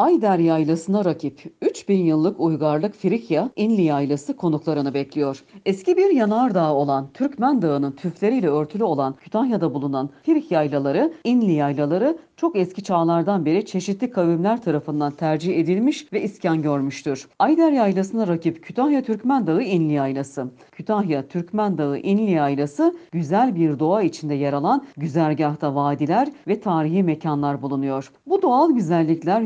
Ayder Yaylası'na rakip 3000 yıllık uygarlık Frikya, İnli Yaylası konuklarını bekliyor. Eski bir yanardağ olan Türkmen Dağı'nın tüfleriyle örtülü olan Kütahya'da bulunan Frik Yaylaları, İnli Yaylaları çok eski çağlardan beri çeşitli kavimler tarafından tercih edilmiş ve iskan görmüştür. Ayder Yaylası'na rakip Kütahya Türkmen Dağı İnli Yaylası. Kütahya Türkmen Dağı İnli Yaylası güzel bir doğa içinde yer alan güzergahta vadiler ve tarihi mekanlar bulunuyor. Bu doğal güzellikler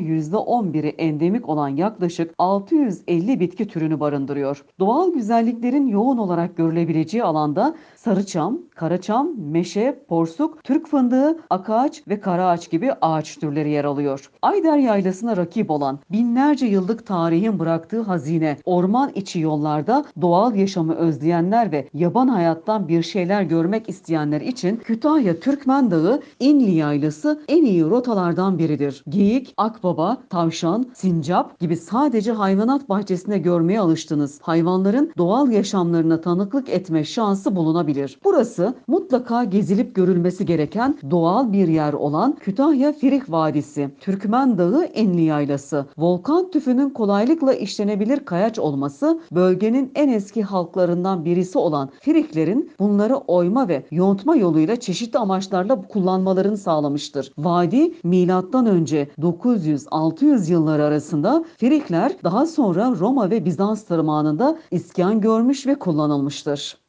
%11'i endemik olan yaklaşık 650 bitki türünü barındırıyor. Doğal güzelliklerin yoğun olarak görülebileceği alanda sarıçam, karaçam, meşe, porsuk, Türk fındığı, akaağaç ve karaağaç gibi ağaç türleri yer alıyor. Ayder Yaylası'na rakip olan binlerce yıllık tarihin bıraktığı hazine, orman içi yollarda doğal yaşamı özleyenler ve yaban hayattan bir şeyler görmek isteyenler için Kütahya Türkmen Dağı İnli Yaylası en iyi rotalardan biridir. Geyik, akbaba, tavşan, sincap gibi sadece hayvanat bahçesinde görmeye alıştınız. Hayvanların doğal yaşamlarına tanıklık etme şansı bulunabilir. Burası mutlaka gezilip görülmesi gereken doğal bir yer olan Kütahya Firik Vadisi, Türkmen Dağı Enli Yaylası. Volkan tüfünün kolaylıkla işlenebilir kayaç olması bölgenin en eski halklarından birisi olan Firiklerin bunları oyma ve yontma yoluyla çeşitli amaçlarla kullanmalarını sağlamıştır. Vadi milattan önce 900-600 yılları arasında Firikler daha sonra Roma ve Bizans zamanında iskan görmüş ve kullanılmıştır.